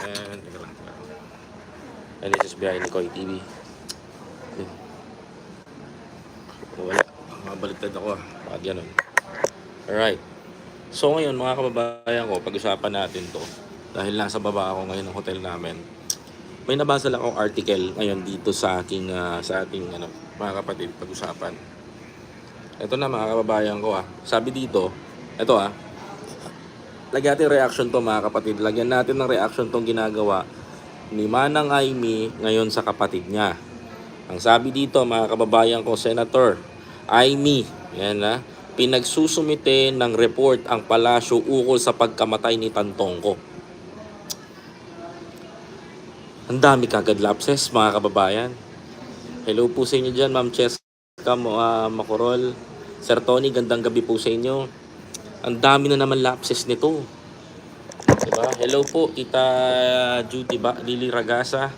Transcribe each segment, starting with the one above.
And. And this is behind Koy TV. Wala. Mabaliktad ako ah. Bakit ganun? Alright. So ngayon mga kababayan ko, pag-usapan natin to. Dahil nasa baba ako ngayon ng hotel namin. May nabasa lang akong article ngayon dito sa aking ah, sa ating ano, mga kapatid pag-usapan. Ito na mga kababayan ko ah. Sabi dito, ito ah. Lagyan natin reaction to mga kapatid. Lagyan natin ng reaction tong ginagawa ni Manang Aimee ngayon sa kapatid niya. Ang sabi dito mga kababayan ko, Senator Aimee, yan na, pinagsusumite ng report ang palasyo ukol sa pagkamatay ni Tantongko. Ang dami kagad lapses mga kababayan. Hello po sa inyo dyan, Ma'am Cheska Mo- ah, Macorol. Sir Tony, gandang gabi po sa inyo. Ang dami na naman lapses nito. Diba? Hello po, Tita Judy ba? Lily Ragasa.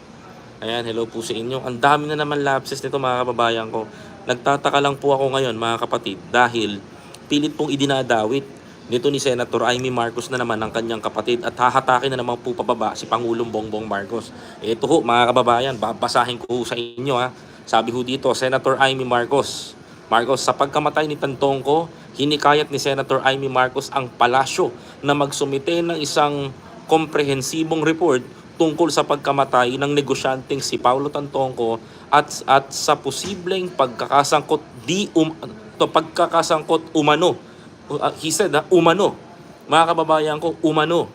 Ayan, hello po sa inyo. Ang dami na naman lapses nito mga kababayan ko. Nagtataka lang po ako ngayon mga kapatid dahil pilit pong idinadawit nito ni Senator Amy Marcos na naman ang kanyang kapatid at hahatakin na naman po pababa si Pangulong Bongbong Marcos. Ito ho mga kababayan, babasahin ko sa inyo ha. Sabi ho dito, Senator Amy Marcos. Marcos, sa pagkamatay ni Tantongko, hinikayat ni Senator Amy Marcos ang palasyo na magsumite ng isang komprehensibong report tungkol sa pagkamatay ng negosyanteng si Paulo Tantongko at at sa posibleng pagkakasangkot di um, to pagkakasangkot umano. Uh, he said ha, umano. Mga kababayan ko, umano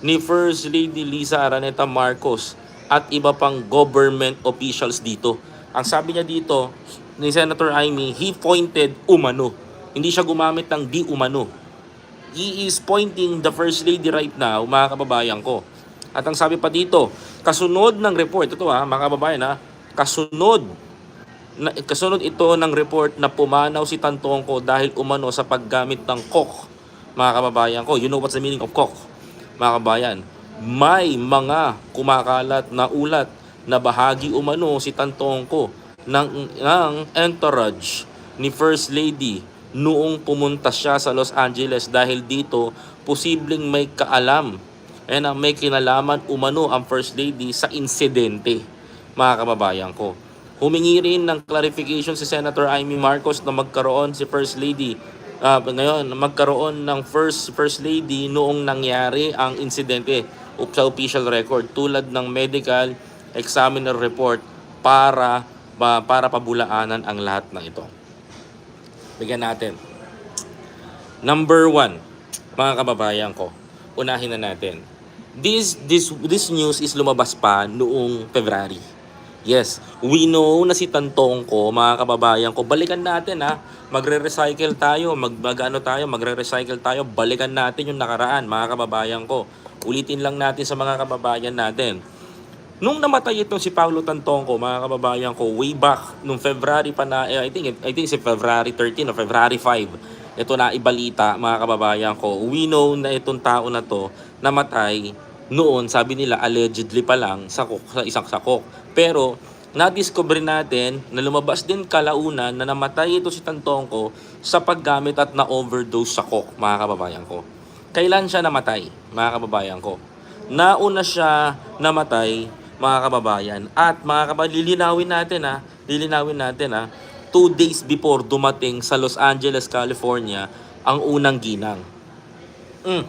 ni First Lady Lisa Araneta Marcos at iba pang government officials dito. Ang sabi niya dito ni Senator Amy, he pointed umano. Hindi siya gumamit ng di umano. He is pointing the First Lady right now, mga kababayan ko. At ang sabi pa dito, kasunod ng report, ito ha, mga kababayan ha, kasunod, na, kasunod ito ng report na pumanaw si Tantongko dahil umano sa paggamit ng coke, mga kababayan ko. You know what's the meaning of coke, mga kababayan? May mga kumakalat na ulat na bahagi umano si Tantongko ng, ng entourage ni First Lady noong pumunta siya sa Los Angeles dahil dito posibleng may kaalam and ang may kinalaman umano ang First Lady sa insidente mga kababayan ko. Humingi rin ng clarification si Senator Amy Marcos na magkaroon si First Lady ah, ngayon magkaroon ng first First Lady noong nangyari ang insidente sa official record tulad ng medical examiner report para para pabulaanan ang lahat ng ito. Bigyan natin. Number one, mga kababayan ko, unahin na natin. This, this, this news is lumabas pa noong February. Yes, we know na si Tantong ko, mga kababayan ko, balikan natin ha. Magre-recycle tayo, mag, mag ano tayo, magre-recycle tayo, balikan natin yung nakaraan, mga kababayan ko. Ulitin lang natin sa mga kababayan natin. Nung namatay itong si Paulo Tantongko, mga kababayan ko, way back nung February pa na, eh, I think I think si February 13 o February 5. Ito na ibalita, mga kababayan ko. We know na itong tao na to namatay noon, sabi nila allegedly pa lang sa, kok- sa isang sakok. Pero na-discover natin na lumabas din kalaunan na namatay ito si Tantongko sa paggamit at na-overdose sa coke, mga kababayan ko. Kailan siya namatay, mga kababayan ko? Nauna siya namatay, mga kababayan. At mga kababayan, lilinawin natin ha, lilinawin natin ha, two days before dumating sa Los Angeles, California, ang unang ginang. Mm.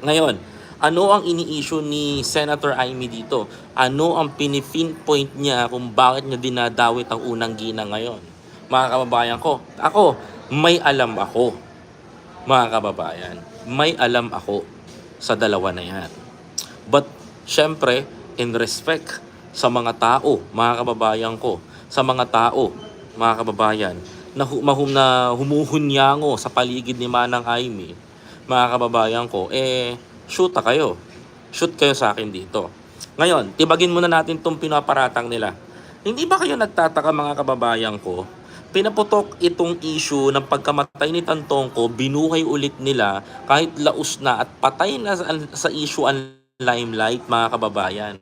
Ngayon, ano ang ini-issue ni Senator Amy dito? Ano ang pinipinpoint niya kung bakit niya dinadawit ang unang ginang ngayon? Mga kababayan ko, ako, may alam ako. Mga kababayan, may alam ako sa dalawa na yan. But, syempre, in respect sa mga tao, mga kababayan ko, sa mga tao, mga kababayan, na, hu- mahum, na humuhunyango sa paligid ni Manang Aimee, mga kababayan ko, eh, shoot na kayo. Shoot kayo sa akin dito. Ngayon, tibagin muna natin itong pinaparatang nila. Hindi ba kayo nagtataka mga kababayan ko? Pinaputok itong issue ng pagkamatay ni Tantong ko, binuhay ulit nila kahit laos na at patay na sa, sa issue ang limelight mga kababayan.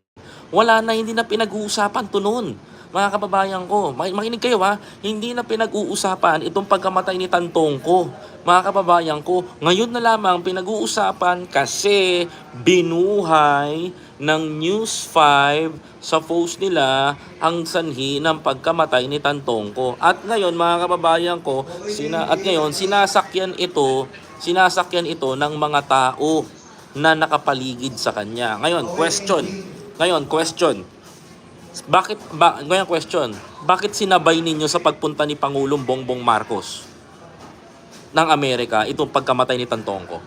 Wala na, hindi na pinag-uusapan to noon. Mga kababayan ko, maki- makinig kayo ha, hindi na pinag-uusapan itong pagkamatay ni Tantong ko. Mga kababayan ko, ngayon na lamang pinag-uusapan kasi binuhay ng News 5 sa post nila ang sanhi ng pagkamatay ni Tantong ko. At ngayon mga kababayan ko, sina, at ngayon sinasakyan ito, sinasakyan ito ng mga tao na nakapaligid sa kanya. Ngayon, question. Ngayon, question. Bakit ba ngayon question, bakit sinabay ninyo sa pagpunta ni Pangulong Bongbong Marcos ng Amerika itong pagkamatay ni Tantongko?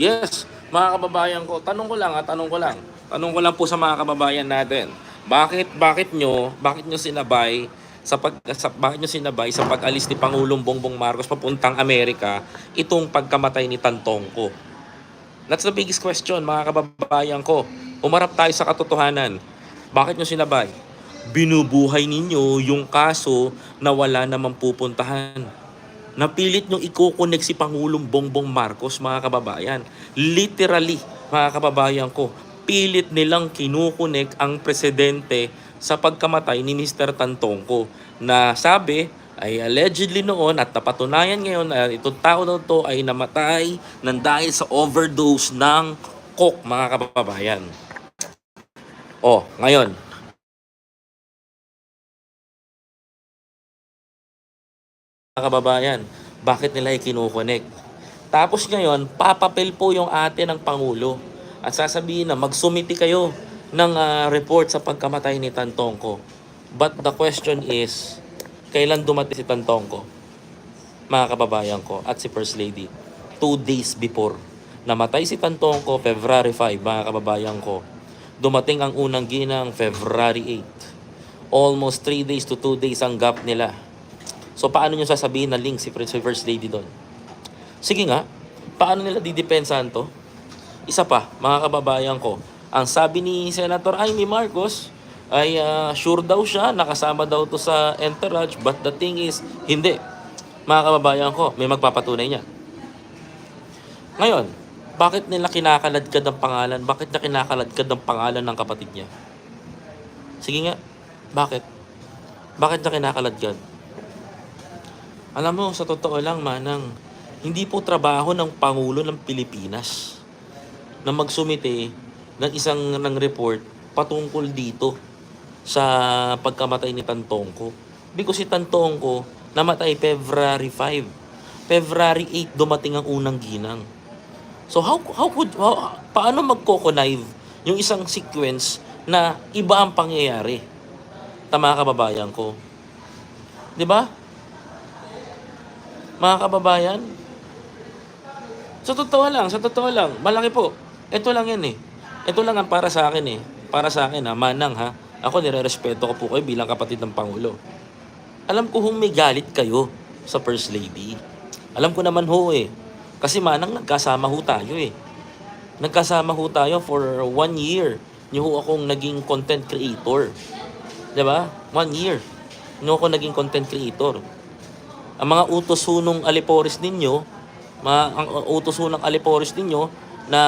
Yes, mga kababayan ko, tanong ko lang, at tanong ko lang. Tanong ko lang po sa mga kababayan natin. Bakit bakit nyo, bakit nyo sinabay sa pag sa, bakit nyo sinabay sa pag-alis ni Pangulong Bongbong Marcos papuntang Amerika itong pagkamatay ni Tantongko? That's the biggest question, mga kababayan ko. Umarap tayo sa katotohanan. Bakit nyo sinabay? Binubuhay ninyo yung kaso na wala namang pupuntahan. Napilit nyo iko-connect si Pangulong Bongbong Marcos, mga kababayan. Literally, mga kababayan ko, pilit nilang kinukunik ang presidente sa pagkamatay ni Mr. Tantongko na sabi ay allegedly noon at napatunayan ngayon na itong tao na to ay namatay ng dahil sa overdose ng coke, mga kababayan. Oh, ngayon, mga kababayan, bakit nila ikinukonek? Tapos ngayon, papapel po yung ate ng Pangulo at sasabihin na magsumiti kayo ng ah, report sa pagkamatay ni Tantongko. But the question is, kailan dumating si Tantongko? Mga kababayan ko at si First Lady. Two days before. Namatay si Tantongko, February 5, mga kababayan ko. Dumating ang unang ginang, February 8. Almost 3 days to 2 days ang gap nila. So paano nyo sasabihin na link si First Lady doon? Sige nga, paano nila didepensahan to? Isa pa, mga kababayan ko, ang sabi ni Senator Amy Marcos ay ah, sure daw siya, nakasama daw to sa entourage, but the thing is, hindi. Mga kababayan ko, may magpapatunay niya. Ngayon, bakit nila kinakaladkad ang pangalan? Bakit niya kinakaladkad ang pangalan ng kapatid niya? Sige nga, bakit? Bakit niya kinakaladkad? Alam mo, sa totoo lang, Manang, hindi po trabaho ng Pangulo ng Pilipinas na magsumite ng isang ng report patungkol dito sa pagkamatay ni Tantongko. Because si Tantongko namatay February 5. February 8 dumating ang unang ginang. So how how could how, paano magko-connive yung isang sequence na iba ang pangyayari? Tama kababayan ko. 'Di ba? Mga kababayan, sa totoo lang, sa totoo lang, malaki po. Ito lang yan eh. Ito lang ang para sa akin eh. Para sa akin ha, manang ha. Ako nire-respeto ko po kayo bilang kapatid ng Pangulo. Alam ko hong may galit kayo sa First Lady. Alam ko naman ho eh. Kasi manang nagkasama ho tayo eh. Nagkasama ho tayo for one year. Niyo ho akong naging content creator. ba? One year. Niyo ako naging content creator. Ang mga utos ho nung Alipores ninyo, mga, ang utos ho ng Alipores ninyo, na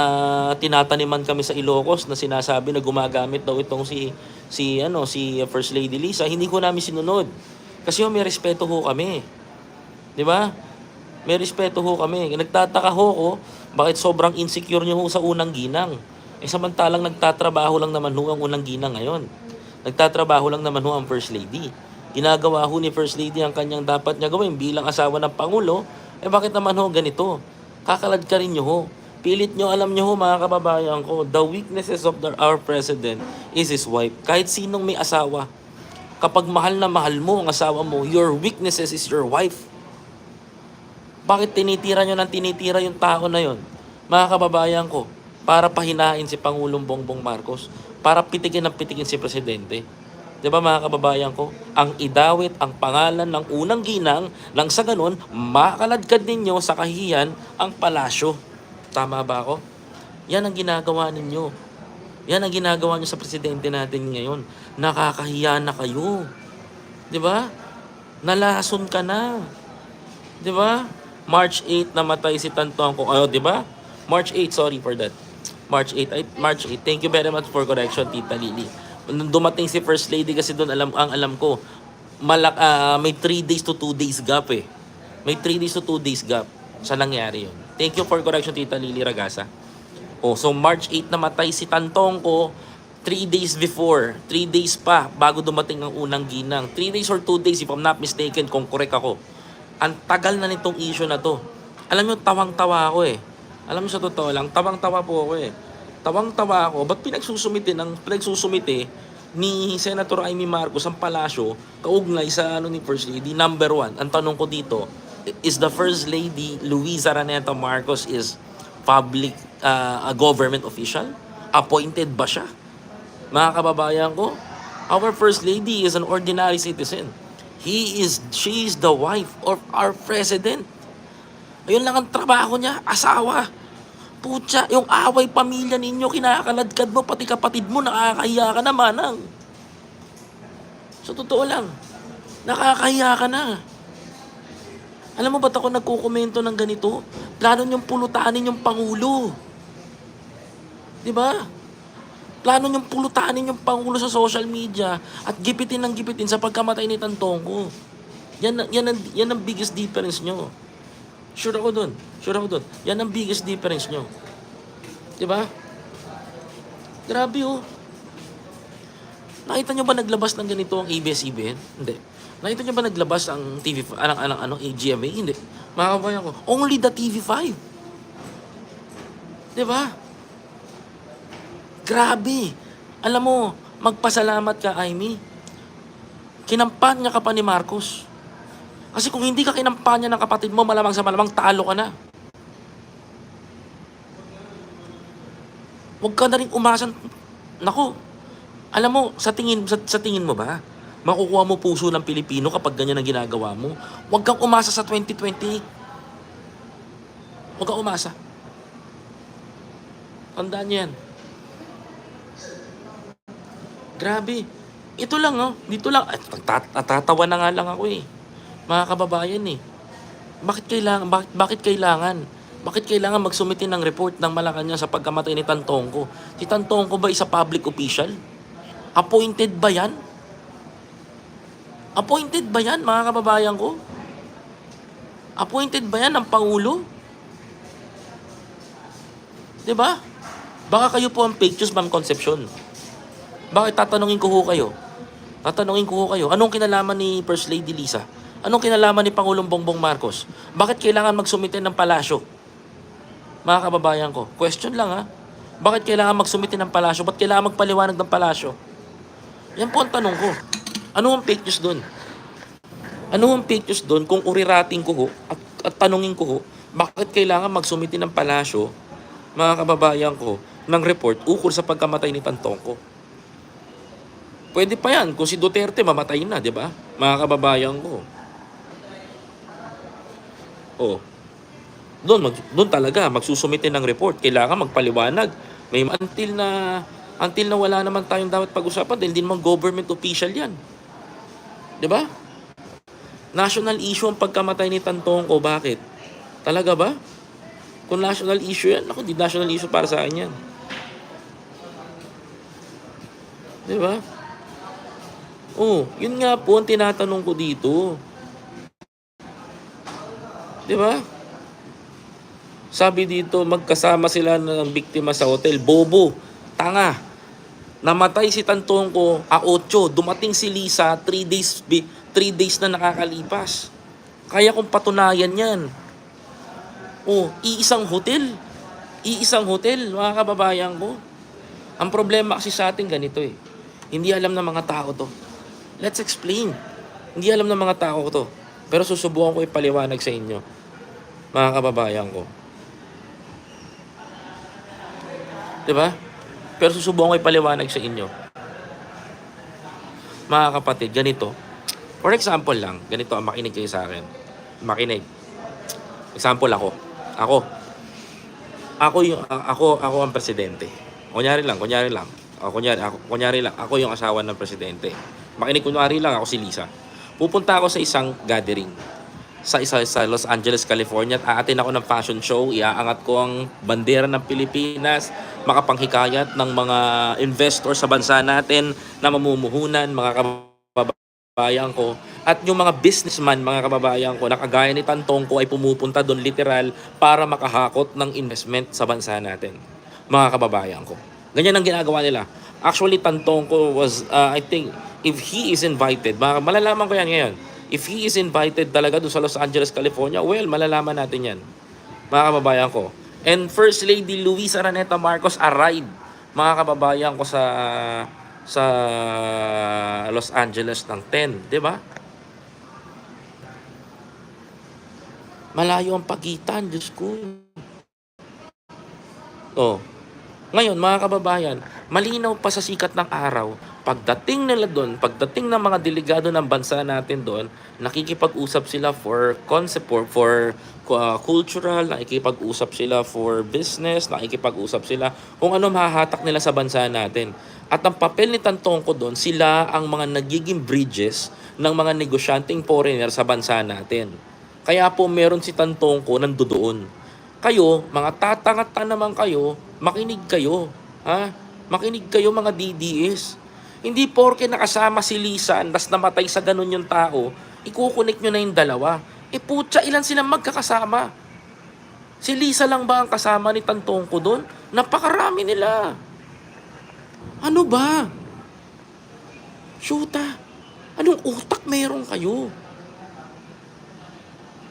tinataniman kami sa Ilocos na sinasabi na gumagamit daw itong si si ano si First Lady Lisa. Hindi ko namin sinunod. Kasi ho, may respeto ho kami. 'di ba? May respeto ho kami. Nagtataka ho ko bakit sobrang insecure niyo ho sa unang ginang? Eh samantalang nagtatrabaho lang naman ho ang unang ginang ngayon. Nagtatrabaho lang naman ho ang First Lady. Ginagawa ho ni First Lady ang kanyang dapat niya gawin bilang asawa ng Pangulo eh bakit naman ho ganito? Kakalad ka rin niyo ho Pilit nyo, alam nyo ho mga kababayan ko, the weaknesses of the, our president is his wife. Kahit sinong may asawa, kapag mahal na mahal mo ang asawa mo, your weaknesses is your wife. Bakit tinitira nyo ng tinitira yung tao na yon? Mga kababayan ko, para pahinain si Pangulong Bongbong Marcos, para pitigin ng pitigin si Presidente. Di ba mga kababayan ko? Ang idawit ang pangalan ng unang ginang nang sa ganun, makaladkad ninyo sa kahiyan ang palasyo. Tama ba ako? Yan ang ginagawa ninyo. Yan ang ginagawa nyo sa presidente natin ngayon. Nakakahiya na kayo. Di ba? Nalason ka na. Di ba? March 8 namatay si Tantong ko. Oh, di ba? March 8, sorry for that. March 8. Ay, March 8. Thank you very much for correction, Tita Lily. Nung dumating si First Lady kasi doon, alam, ang alam ko, malak, ah, may 3 days to 2 days gap eh. May 3 days to 2 days gap sa nangyari yun. Thank you for correction, Tita Lily Ragasa. Oh, so March 8 namatay si Tantong ko 3 days before, 3 days pa bago dumating ang unang ginang. 3 days or 2 days if I'm not mistaken kung correct ako. Ang tagal na nitong issue na to. Alam nyo, tawang-tawa ako eh. Alam mo sa totoo lang, tawang-tawa po ako eh. Tawang-tawa ako. Ba't pinagsusumite ng pinagsusumite ni Senator Amy Marcos ang palasyo kaugnay sa ano ni First Lady? Number one, ang tanong ko dito, is the First Lady Luisa Raneta Marcos is public uh, a government official? Appointed ba siya? Mga kababayan ko, our First Lady is an ordinary citizen. He is, she is the wife of our President. Ayun lang ang trabaho niya, asawa. Putya, yung away pamilya ninyo, kinakaladkad mo, pati kapatid mo, nakakahiya ka na, manang. Sa totoo lang, nakakahiya ka na. Alam mo ba't ako nagkukomento ng ganito? Plano niyong pulutanin yung Pangulo. Di ba? Plano niyong pulutanin yung Pangulo sa social media at gipitin ng gipitin sa pagkamatay ni Tantongko. Yan, yan, ang, yan ang biggest difference nyo. Sure ako dun. Sure ako dun. Yan ang biggest difference nyo. Di ba? Grabe oh. Nakita nyo ba naglabas ng ganito ang ABS-CBN? Hindi. Nakita nyo ba naglabas ang TV, anong, anong, ano, AGMA? Hindi. Mga kabayan ko, only the TV5. Di ba? Grabe. Alam mo, magpasalamat ka, Amy. Kinampanya ka pa ni Marcos. Kasi kung hindi ka kinampanya ng kapatid mo, malamang sa malamang talo ka na. Huwag ka na rin umasan. Nako, alam mo, sa tingin, sa, sa tingin mo ba, makukuha mo puso ng Pilipino kapag ganyan ang ginagawa mo? Huwag kang umasa sa 2020. Huwag kang umasa. Tandaan yan. Grabe. Ito lang, oh. Dito lang. At tat- natatawa na nga lang ako eh. Mga kababayan eh. Bakit kailangan? Bakit, bakit kailangan? Bakit kailangan magsumite ng report ng Malacanang sa pagkamatay ni Tantongko? Si Tantongko ba isa public official? Appointed ba yan? Appointed ba yan, mga kababayan ko? Appointed ba yan ng Pangulo? ba? Baka kayo po ang news, Ma'am Concepcion. Bakit tatanungin ko ho kayo? Tatanungin ko ho kayo, anong kinalaman ni First Lady Lisa? Anong kinalaman ni Pangulong Bongbong Marcos? Bakit kailangan magsumite ng palasyo? Mga kababayan ko, question lang ha. Bakit kailangan magsumite ng palasyo? Ba't kailangan magpaliwanag ng palasyo? Yan po ang tanong ko. Ano ang fake news doon? Ano ang fake news doon kung urirating ko ho at, at tanungin ko ho, bakit kailangan magsumite ng palasyo, mga kababayan ko, ng report ukol sa pagkamatay ni Tantongko? Pwede pa yan kung si Duterte mamatay na, di ba? Mga kababayan ko. Oh. Doon, mag, doon talaga, magsusumite ng report. Kailangan magpaliwanag. May until na until na wala naman tayong dapat pag-usapan dahil hindi naman government official yan. Di ba? National issue ang pagkamatay ni Tantongko. Bakit? Talaga ba? Kung national issue yan, ako, di national issue para sa akin yan. Di ba? Oh, yun nga po ang tinatanong ko dito. Di ba? Sabi dito, magkasama sila ng biktima sa hotel. Bobo, tanga. Namatay si Tantongko, a 8. Dumating si Lisa, 3 days, 3 days na nakakalipas. Kaya kong patunayan yan. Oh, iisang hotel. Iisang hotel, mga kababayan ko. Ang problema kasi sa atin ganito eh. Hindi alam ng mga tao to. Let's explain. Hindi alam ng mga tao to. Pero susubukan ko ipaliwanag sa inyo. Mga kababayan ko. 'Di ba? Pero susubukan ko ipaliwanag sa inyo. Mga kapatid, ganito. For example lang, ganito ang makinig kayo sa akin. Makinig. Example ako. Ako. Ako yung ako ako ang presidente. Kunyari lang, kunyari lang. Ako kunyari, ako, kunyari lang, ako yung asawa ng presidente. Makinig kunyari lang ako si Lisa. Pupunta ako sa isang gathering. Sa isa sa Los Angeles, California at aatin ako ng fashion show. Iaangat ko ang bandera ng Pilipinas, makapanghikayat ng mga investor sa bansa natin na mamumuhunan, mga kababayan ko. At yung mga businessman, mga kababayan ko, na kagaya ni Tantong ko ay pumupunta doon literal para makahakot ng investment sa bansa natin. Mga kababayan ko. Ganyan ang ginagawa nila. Actually, Tantong ko was, uh, I think, if he is invited, malalaman ko yan ngayon. If he is invited talaga doon sa Los Angeles, California, well, malalaman natin yan. Mga kababayan ko. And First Lady Luisa Araneta Marcos arrived, mga kababayan ko sa sa Los Angeles ng 10, di ba? Malayo ang pagitan, Diyos ko. Oh. Ngayon, mga kababayan, malinaw pa sa sikat ng araw, pagdating nila doon, pagdating ng mga delegado ng bansa natin doon, nakikipag-usap sila for concept, for, for uh, cultural, nakikipag-usap sila for business, nakikipag-usap sila kung ano mahahatak nila sa bansa natin. At ang papel ni Tantongko doon, sila ang mga nagiging bridges ng mga negosyanteng foreigner sa bansa natin. Kaya po meron si Tantongko nandoon. Kayo, mga tatangata naman kayo, makinig kayo. Ha? Makinig kayo mga DDS. Hindi porke nakasama si Lisa, tas namatay sa ganun yung tao, ikukunik nyo na yung dalawa. E putya, ilan silang magkakasama? Si Lisa lang ba ang kasama ni Tantongko doon? Napakarami nila. Ano ba? Shoota, anong utak meron kayo?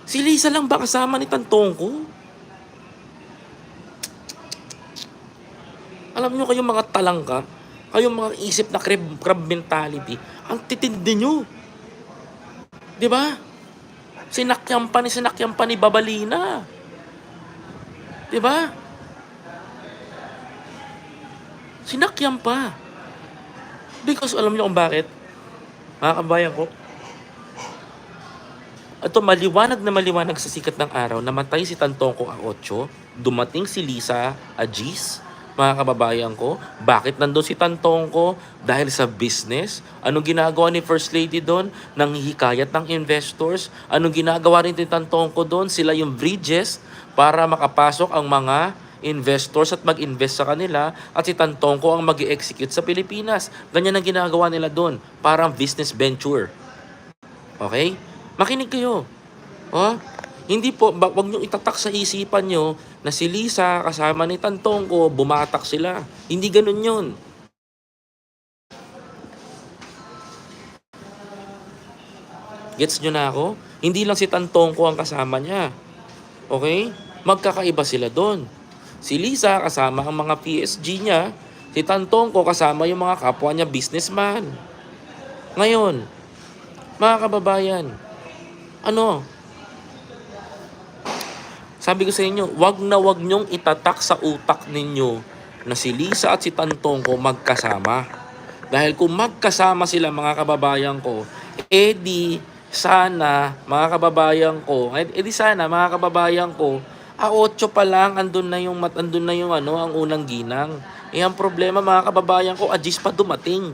Si Lisa lang ba kasama ni Tantongko? Alam nyo kayong mga talangka, kayong mga isip na crab, crab mentality, ang titindi nyo. Di ba? Sinakyan pa ni sinakyan pa ni Babalina. Di ba? Sinakyan pa. Because alam nyo kung bakit? Mga kabayan ko, ito maliwanag na maliwanag sa sikat ng araw, namatay si Tantongko A8, dumating si Lisa Agis, mga kababayan ko. Bakit nandun si Tantongko? Dahil sa business. Anong ginagawa ni First Lady doon? Nanghihikayat ng investors. Anong ginagawa rin ni Tantongko doon? Sila yung bridges para makapasok ang mga investors at mag-invest sa kanila at si Tantongko ang mag execute sa Pilipinas. Ganyan ang ginagawa nila doon. Parang business venture. Okay? Makinig kayo. Oh, hindi po, wag nyo itatak sa isipan nyo na si Lisa kasama ni Tantong ko, bumatak sila. Hindi ganun yun. Gets nyo na ako? Hindi lang si Tantong ko ang kasama niya. Okay? Magkakaiba sila doon. Si Lisa kasama ang mga PSG niya. Si Tantong ko kasama yung mga kapwa niya businessman. Ngayon, mga kababayan, ano, sabi ko sa inyo, wag na wag nyong itatak sa utak ninyo na si Lisa at si Tantong ko magkasama. Dahil kung magkasama sila mga kababayan ko, edi sana mga kababayan ko, edi sana mga kababayan ko, a 8 pa lang andun na yung mat andun na yung ano ang unang ginang. Eh ang problema mga kababayan ko, Agis pa dumating.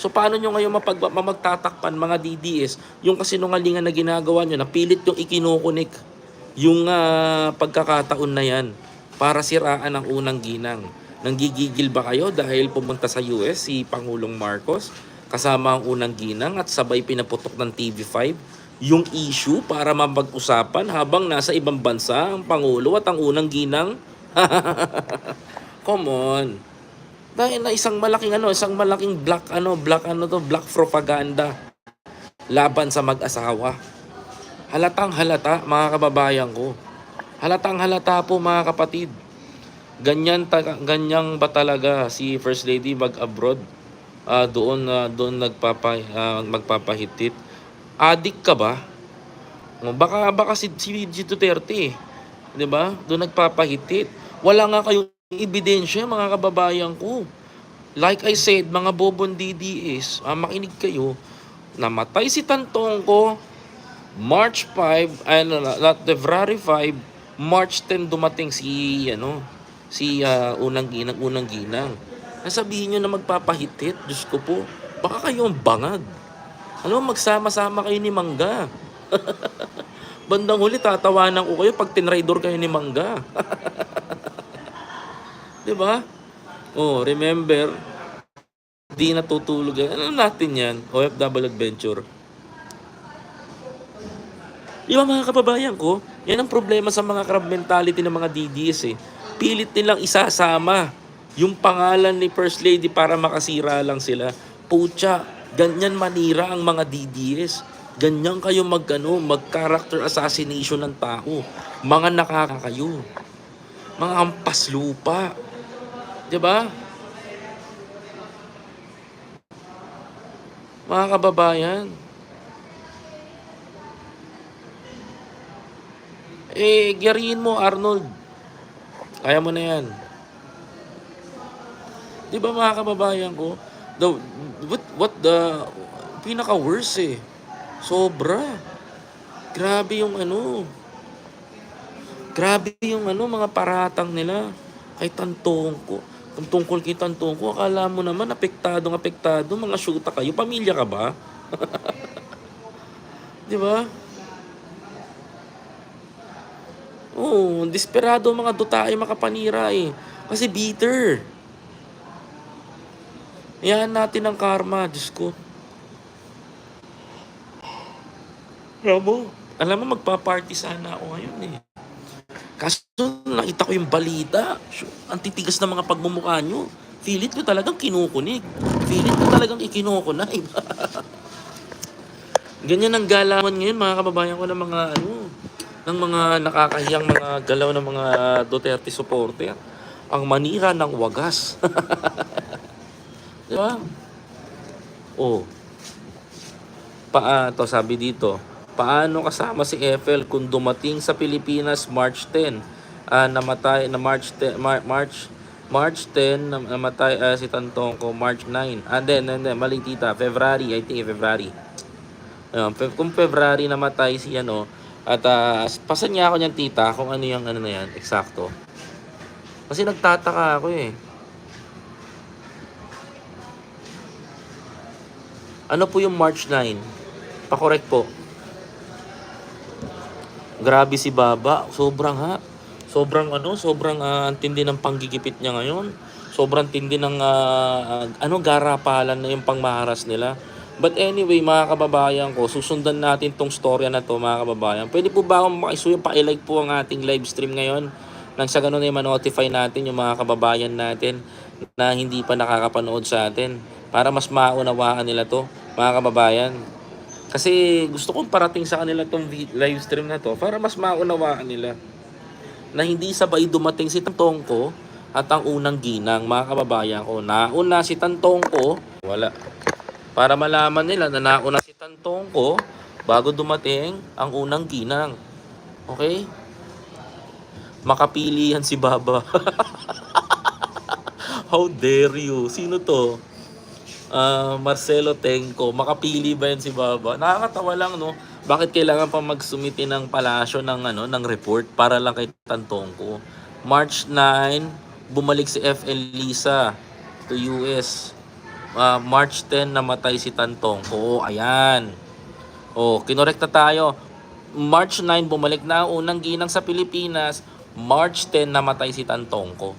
So paano nyo ngayon mapag mamagtatakpan mga DDS yung kasinungalingan na ginagawa nyo na pilit yung ikinukunik yung ah, pagkakataon na yan para siraan ang unang ginang. Nanggigigil ba kayo dahil pumunta sa US si Pangulong Marcos kasama ang unang ginang at sabay pinaputok ng TV5 yung issue para mapag-usapan habang nasa ibang bansa ang Pangulo at ang unang ginang? Come on. Dahil na isang malaking ano, isang malaking black ano, black ano to, black propaganda laban sa mag-asawa. Halatang halata, mga kababayan ko. Halatang halata po, mga kapatid. Ganyan, ta- ganyan ba talaga si First Lady mag-abroad? Ah, doon ah, doon nagpapa ah, magpapahitit. Adik ka ba? O, Baka baka si, si Duterte. 'di ba? Doon nagpapahitit. Wala nga kayong ebidensya mga kababayan ko. Like I said, mga bobon DDS, ah, makinig kayo. Namatay si Tantong ko, March 5, ano, not February 5, March 10 dumating si, ano, si ah, unang ginang, unang ginang. Nasabihin nyo na magpapahitit, Diyos ko po. Baka kayo ang bangag. Mo, magsama-sama kayo ni Mangga. Bandang huli, tatawanan ko kayo pag tinraidor kayo ni Mangga. Di ba? Oh, remember, di natutulog. Ano natin yan? OFW Adventure. Di ba mga kababayan ko? Yan ang problema sa mga crab mentality ng mga DDS eh. Pilit nilang isasama yung pangalan ni First Lady para makasira lang sila. Pucha, ganyan manira ang mga DDS. Ganyan kayo magano, mag-character assassination ng tao. Mga nakakayo. Mga ampas lupa. 'Di ba? Mga kababayan, eh, gyariin mo, Arnold. Kaya mo na yan. Di ba mga kababayan ko? The, what, what the, pinaka-worst eh. Sobra. Grabe yung ano. Grabe yung ano, mga paratang nila. Kay Tantong ko. Kung tungkol kay Tantong ko, akala mo naman, apektadong apektado, mga syuta kayo. Pamilya ka ba? Di ba? Oo, desperado ang mga dutae makapanira eh. Kasi bitter. Yan natin ang karma, Diyos ko. Alam mo, alam mo magpa-party sana ako ngayon eh. Kaso nakita ko yung balita. Ang titigas ng mga pagmumukha nyo. Feeling ko talagang kinukunig. Feeling ko talagang ikinukunay. Ganyan ang galawan ngayon mga kababayan ko ng mga ano, ng mga nakakahiyang mga galaw ng mga Duterte supporter. Ang manira ng wagas. Di? Oh. Pa to sabi dito. Paano kasama si Eiffel kung dumating sa Pilipinas March 10? Ah, namatay na March 10, Mar- March March 10 nam- namatay ah, si Tantong ko March 9. Ah, then, then, then, mali tita. February, I think February. Fe- kung February namatay si ano, at uh, pasan niya ako niyan tita kung ano yung ano na yan, eksakto. Kasi nagtataka ako eh. Ano po yung March 9? Pakorek po. Grabe si Baba. Sobrang ha. Sobrang ano, sobrang ang tindi ng panggigipit niya ngayon. Sobrang tindi ng ah, ah, ano garapalan na yung pangmaharas nila. But anyway, mga kababayan ko, susundan natin tong storya na to, mga kababayan. Pwede po ba akong makisuyo, pa-like po ang ating live stream ngayon? Nang sa ganun ay ma-notify natin yung mga kababayan natin na hindi pa nakakapanood sa atin para mas maunawaan nila to, mga kababayan. Kasi gusto kong parating sa kanila tong live stream na to para mas maunawaan nila na hindi sabay dumating si Tantong ko at ang unang ginang, mga kababayan ko. Nauna si Tantong ko, wala. Para malaman nila na nauna si Tantong ko bago dumating ang unang ginang. Okay? Makapilihan si Baba. How dare you? Sino to? Ah, Marcelo Tenco. Makapili ba yan si Baba? Nakakatawa lang, no? Bakit kailangan pa magsumiti ng palasyo ng, ano, ng report para lang kay Tantongko? March 9, bumalik si FL Lisa to US. Ah, March 10, namatay si Tantongko. Oh, ayan. Oh, kinorekta tayo. March 9, bumalik na ang unang ginang sa Pilipinas. March 10, namatay si Tantongko.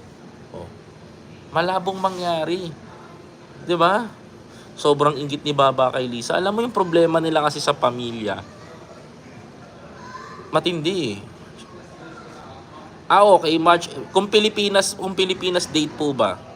Oh. Malabong mangyari. 'Di ba? Sobrang inggit ni Baba kay Lisa. Alam mo yung problema nila kasi sa pamilya. Matindi. Ah, okay, March. Kung Pilipinas, kung Pilipinas date po ba?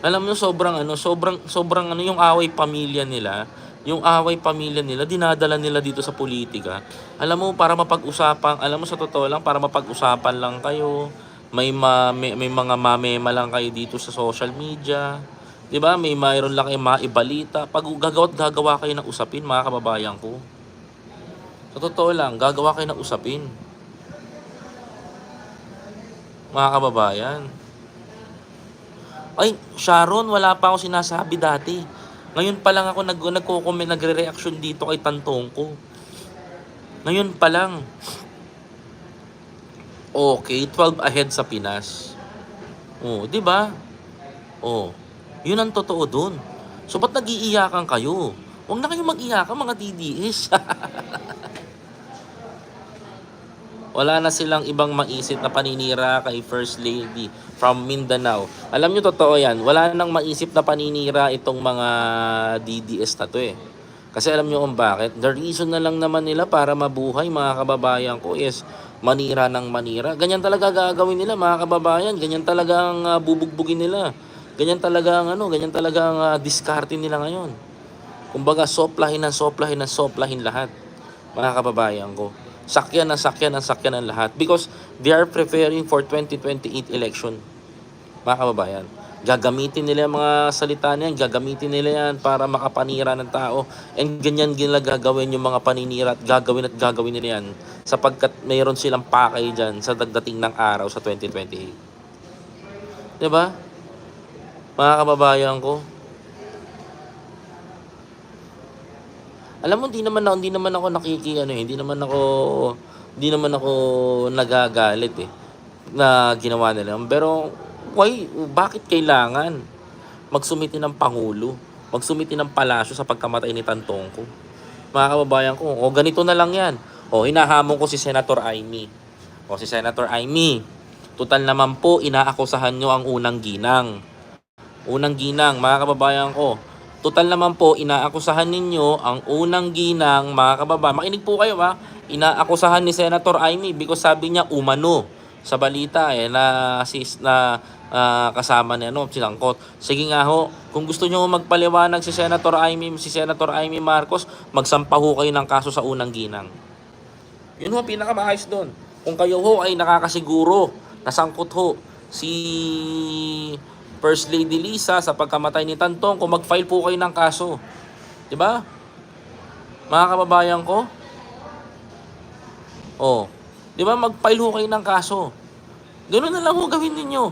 Alam mo sobrang ano, sobrang sobrang ano yung away pamilya nila, yung away pamilya nila dinadala nila dito sa politika. Alam mo para mapag-usapan, alam mo sa totoo lang para mapag-usapan lang kayo. May ma, may, may mga mamema lang kayo dito sa social media. 'Di ba? May mayroon lang kayong maibalita. Pag gagawa't gagawa kayo ng usapin, mga kababayan ko. Sa totoo lang, gagawa kayo ng usapin. Mga kababayan. Ay, Sharon, wala pa ako sinasabi dati. Ngayon pa lang ako nag nagko-comment, nagre-reaction dito kay Tantong ko. Ngayon pa lang. Okay, 12 ahead sa Pinas. Oh, 'di ba? Oh. 'Yun ang totoo doon. So ba't nag-iiyakan kayo? Huwag na kayong mag-iyakan mga DDS. Wala na silang ibang maisip na paninira kay First Lady from Mindanao. Alam nyo, totoo yan. Wala nang maisip na paninira itong mga DDS na to eh. Kasi alam nyo kung bakit? The reason na lang naman nila para mabuhay mga kababayan ko is manira ng manira. Ganyan talaga gagawin nila mga kababayan. Ganyan talaga ang ah, bubugbugin nila. Ganyan talaga ang ano, ganyan talaga ang ah, diskarte nila ngayon. Kumbaga, soplahin ng soplahin ng soplahin lahat. Mga kababayan ko. Sakyan na sakyan ang sakyan ng lahat. Because they are preparing for 2028 election. Mga kababayan. Gagamitin nila yung mga salita niyan, gagamitin nila yan para makapanira ng tao. And ganyan nila gagawin yung mga paninira at gagawin at gagawin nila yan sapagkat mayroon silang pakay dyan sa dagdating ng araw sa 2028. 'Di ba? Mga kababayan ko, alam mo hindi naman ako hindi naman ako nakiki ano eh, hindi naman ako hindi naman ako nagagalit eh na ginawa nila. Pero why bakit kailangan magsumiti ng pangulo, magsumiti ng palasyo sa pagkamatay ni Tantongko? Mga kababayan ko, o ganito na lang 'yan. O hinahamon ko si Senator Amy. O si Senator Amy, total naman po inaakusahan nyo ang unang ginang. Unang ginang, mga kababayan ko. Total naman po, inaakusahan ninyo ang unang ginang, mga kababayan. Makinig po kayo ha. Inaakusahan ni Senator Amy because sabi niya umano sa balita eh na sis na ah, kasama ni ano sinangkot. Sige nga ho, kung gusto niyo magpaliwanag si Senator Amy, si Senator Amy Marcos, magsampa ho kayo ng kaso sa unang ginang. Yun ho, pinakamaayos doon. Kung kayo ho ay nakakasiguro, nasangkot ho, si First Lady Lisa sa pagkamatay ni Tantong, kung mag-file po kayo ng kaso. 'Di ba? Mga kababayan ko? Oh, 'di ba mag-file ho kayo ng kaso? Ganoon na lang ho gawin ninyo.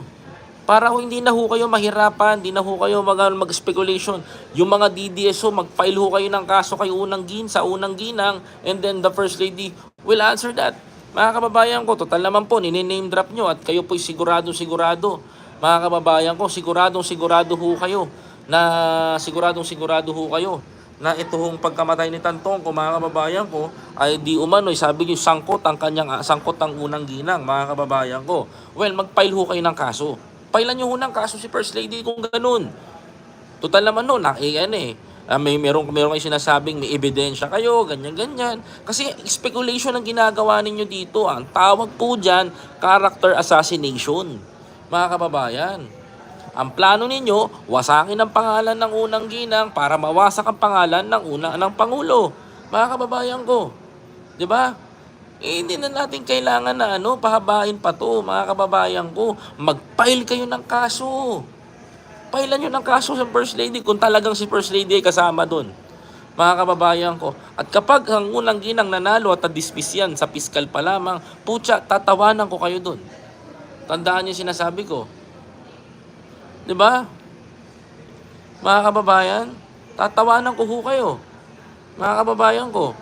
Para ho hindi na ho kayo mahirapan, hindi na ho kayo mag, mag-speculation. Yung mga DDSO, mag-file ho kayo ng kaso kay unang gin sa unang ginang and then the First Lady will answer that. Mga kababayan ko, total naman po, nini-name drop nyo at kayo po'y siguradong sigurado. Mga kababayan ko, siguradong sigurado ho kayo na siguradong sigurado ho kayo na ito hong pagkamatay ni Tantong ko mga kababayan ko ay di umano'y sabi niyo sangkot ang kanyang sangkot ang unang ginang mga kababayan ko. Well, mag-file ho kayo ng kaso. Pailan niyo ho ng kaso si First Lady kung ganun. Total naman no, na, eh, ano eh, ah, may meron meron kayo sinasabing may ebidensya kayo, ganyan ganyan. Kasi speculation ang ginagawa ninyo dito. Ang tawag po diyan, character assassination. Mga kababayan. Ang plano ninyo, wasakin ang pangalan ng unang ginang para mawasak ang pangalan ng una ng pangulo. Mga kababayan ko. 'Di ba? Eh, hindi na natin kailangan na ano, pahabain pa to, mga kababayan ko. Mag-file kayo ng kaso. Pailan nyo ng kaso sa First Lady kung talagang si First Lady ay kasama doon. Mga kababayan ko. At kapag ang unang ginang nanalo at na-dismiss yan sa piskal pa lamang, putya, tatawanan ko kayo doon. Tandaan yung sinasabi ko. 'Di ba? Mga kababayan, tatawanan ko ho kayo. Mga kababayan ko.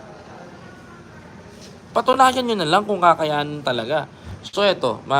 Patunayan nyo na lang kung kakayanin talaga. So eto, mga